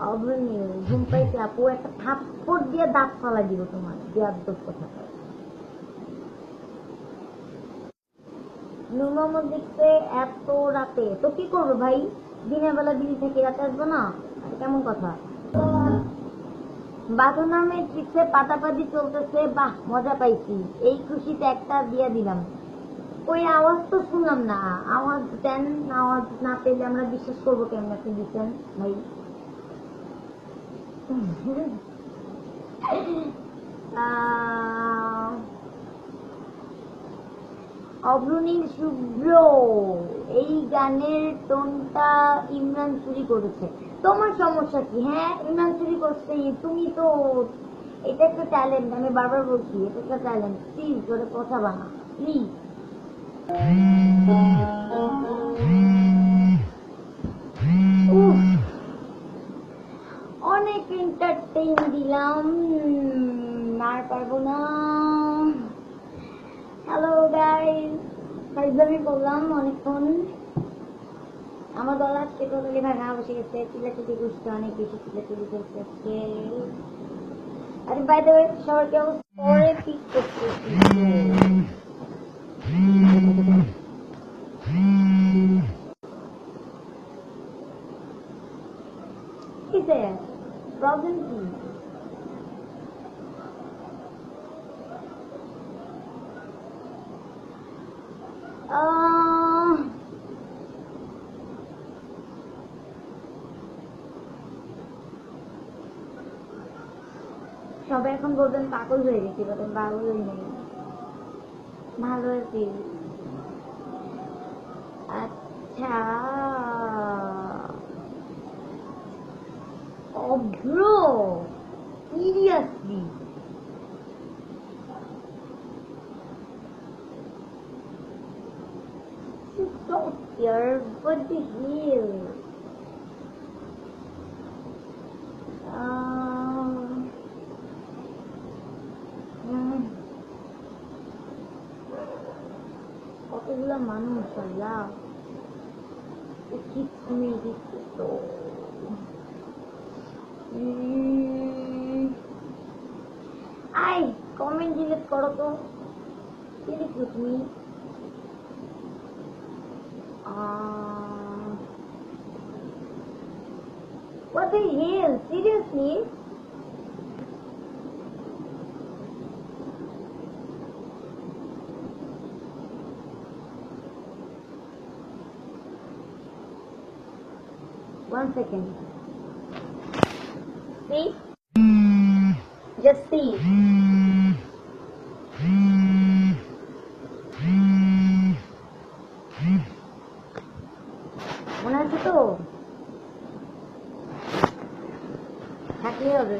অগ্রণী ঘুম আপু, একটা থাপ্পড় দিয়ে দাঁত ফালা দিব তোমার বিয়াদ্দব কথা দেখতে এত রাতে, তো কি ভাই? দিনের বেলা দিদি থেকে রাতে আসব না? কেমন কথা? পাতাপাতি চলতেছে, বাহ, মজা পাইছি। এই খুশিতে একটা দিয়ে দিলাম। ওই আওয়াজ তো শুনলাম না, আওয়াজ দেন, আওয়াজ না পেলে আমরা বিশ্বাস করব কেমন, আপনি দিচ্ছেন? ভাই অগ্রণী শুভ্র, এই গানের টোনটা ইমরান চুরি করেছে। তোমার সমস্যা কি? হ্যাঁ ইমরান চুরি করছে। তুমি তো, এটা একটা ট্যালেন্ট আমি বারবার বলছি, এটা একটা ট্যালেন্ট প্লিজ করে কথা বানা। প্লিজ অনেক এন্টারটেইন দিলাম, আর পারব না। হ্যালো গাইস ফাইজলামি করলাম অনেকক্ষণ আমার গলা আজকে টোটালি ভাঙা বসে গেছে। চিল্লাচিল্লি করছে, অনেক বেশি চিল্লাচিল্লি করছে আজকে। আরে বাই দ্য ওয়ে সবাইকে পরে পিক করতেছি সবাই এখন বলবেন পাগল হয়ে গেছি বলেন পাগল হয়ে নেই ভালো আছি আচ্ছা Abhro seriously Stop here, what the hell? কতগুলো মানুষ আল্লাহ উচিত তুমি দিচ্ছে তো উম, আই কমেন্ট ডিলিট করো তো কি লিখছো তুমি আহ, What the hell? Seriously? One second. See? Just see. মনে আছে তো থাকলে হবে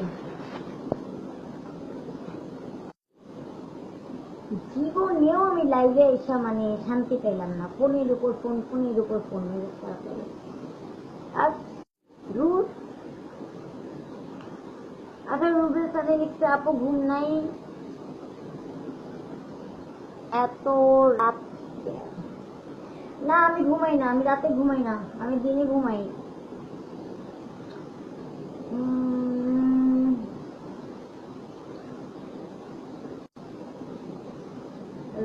জীবনেও আমি লাইভে এসে মানে শান্তি পেলাম না ফোনের উপর ফোন ফোনের উপর ফোন লাগে আর রুট আচ্ছা রুবের সাথে লিখছে আপু ঘুম নাই। এত রাত না, আমি ঘুমাই না, আমি রাতে ঘুমাই না, আমি দিনে ঘুমাই।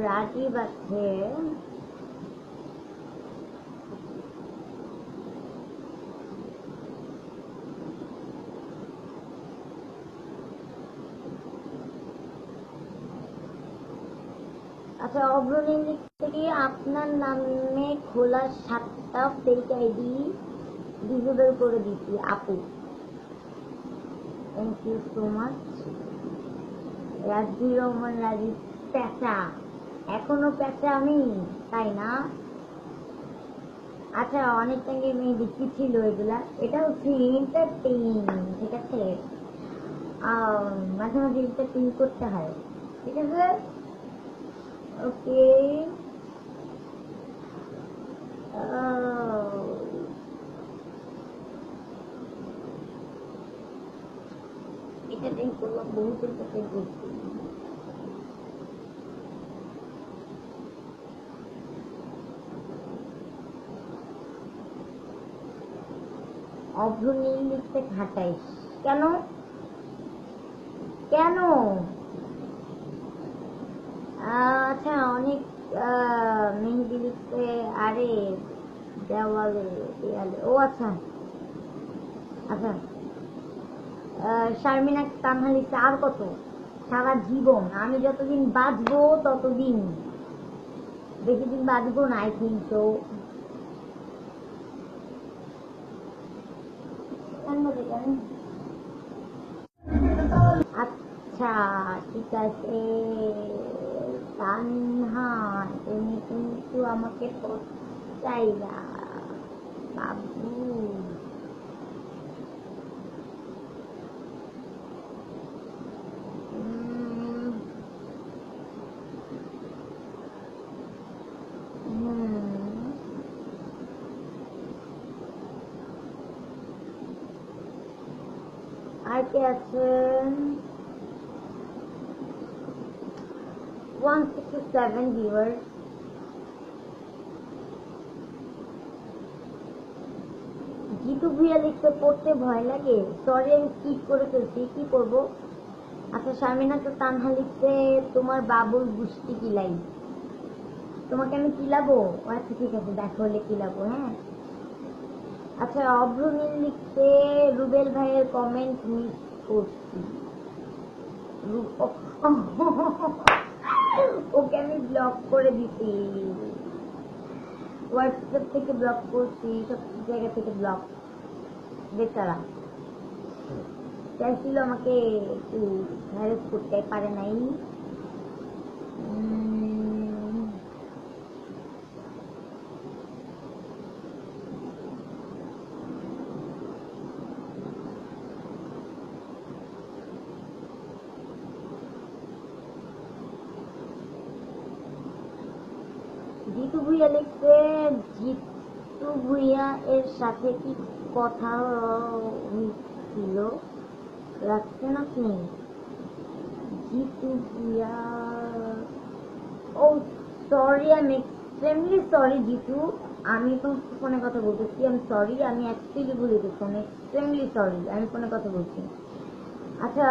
রাজীব আছে। আচ্ছা অগ্রণী থেকে আপনার নামে খোলা সাতটা ফেক আইডি ডিজেবল করে দিচ্ছি আপু। Thank you so much Rajbi Rahman Rajib, পেঁচা। এখনও পেঁচা আমি তাই না? আচ্ছা অনেক টাইম মেয়ে দেখি ছিল এগুলা। এটা হচ্ছে এন্টারটেইন ঠিক আছে? মাঝে মাঝে এন্টারটেইন করতে হয়। ঠিক আছে? ওকে এটা টাইম করলাম বহুত এন্টারটেইন করছি অভ্রনীল লিখতে খাটাইস কেন কেন আচ্ছা অনেক আহ, মেহেদি লিখতে আরে দেওয়ালে দেয়ালে। ও আচ্ছা। আচ্ছা। শারমিনা তানহা লিখতে আর কত? সারা জীবন। আমি যতদিন বাঁচবো, ততদিন। বেশি দিন বাঁচবো না আই থিঙ্ক তো আচ্ছা ঠিক আছে। তানহা, তুমি কিন্তু আমাকে saya hmm. Hmm. I get 167 viewers Jitu Bhuiyan লিখতে পড়তে ভয় লাগে। সরি আমি স্কিপ করে ফেলছি। কি করব? আচ্ছা শারমিনা, তো তানহা লিখতে তোমার বাবুর গুষ্টি কিলাই তোমাকে আমি কিলাবো? আচ্ছা ঠিক আছে, দেখো হলে কিলাবো হ্যাঁ? আচ্ছা অভ্রনীল লিখতে রুবেল ভাইয়ের কমেন্ট মিস করছি। ওকে আমি ব্লক করে দিছি। হোয়াটসঅ্যাপ থেকে ব্লক করছি, সব জায়গা থেকে ব্লক বেচারা। চাইছিল আমাকে একটু করতে, পারে নাই। জিতু ভুইয়া লিখছে, জিতু ভুইয়া এর সাথে কি কথা হয়েছিল রাখছেন আপনি জিতু ভুইয়া ও সরি আমি এক্সট্রিমলি সরি জিতু। আমি তো ফোনে কথা বলতেছি। আমি সরি আমি অ্যাকচুয়ালি ভুলে গেছি। আমি এক্সট্রিমলি সরি আমি ফোনে কথা বলছি। আচ্ছা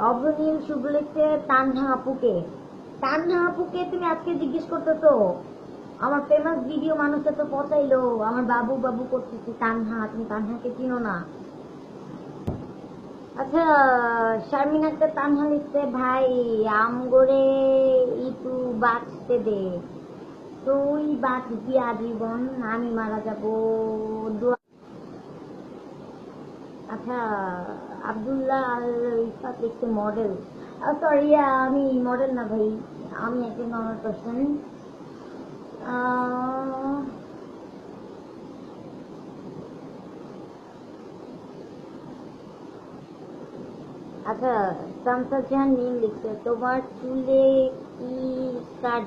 অভ্রনীল শুভ লিখছে তানহা আপুকে। তানহা আপুকে তুমি আজকে জিজ্ঞেস করতেছো? আমার ফেমাস ভিডিও মানুষে তো পচাইলো। আমার বাবু বাবু করতেছি, তানহা, তুমি তানহাকে চিনো না। আচ্ছা শারমিন একটা তানহা লিখছে, ভাই, আমগরে ইটু বাঁচতে দে। তুই বাঁচবি আজীবন আমি মারা যাব। আচ্ছা আব্দুল্লাহ আল ইফাত লিখছে মডেল সরি আমি মডেল না ভাই, আমি একজন নর্মাল পার্সন আচ্ছা শামসাদ জাহান নীল লিখছে, তোমার চুলে কি কাট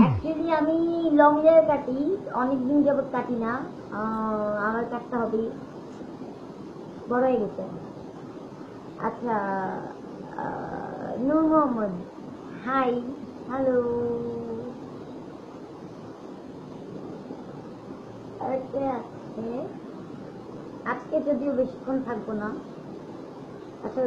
অ্যাকচুয়ালি আমি লং হেয়ার কাটি, অনেকদিন যাবত কাটি না আমার কাটতে হবে। বড় হয়ে গেছে। আচ্ছা নূর মোহাম্মদ হাই হ্যালো আরেকটা আছে। আজকে যদিও বেশিক্ষণ থাকব না আচ্ছা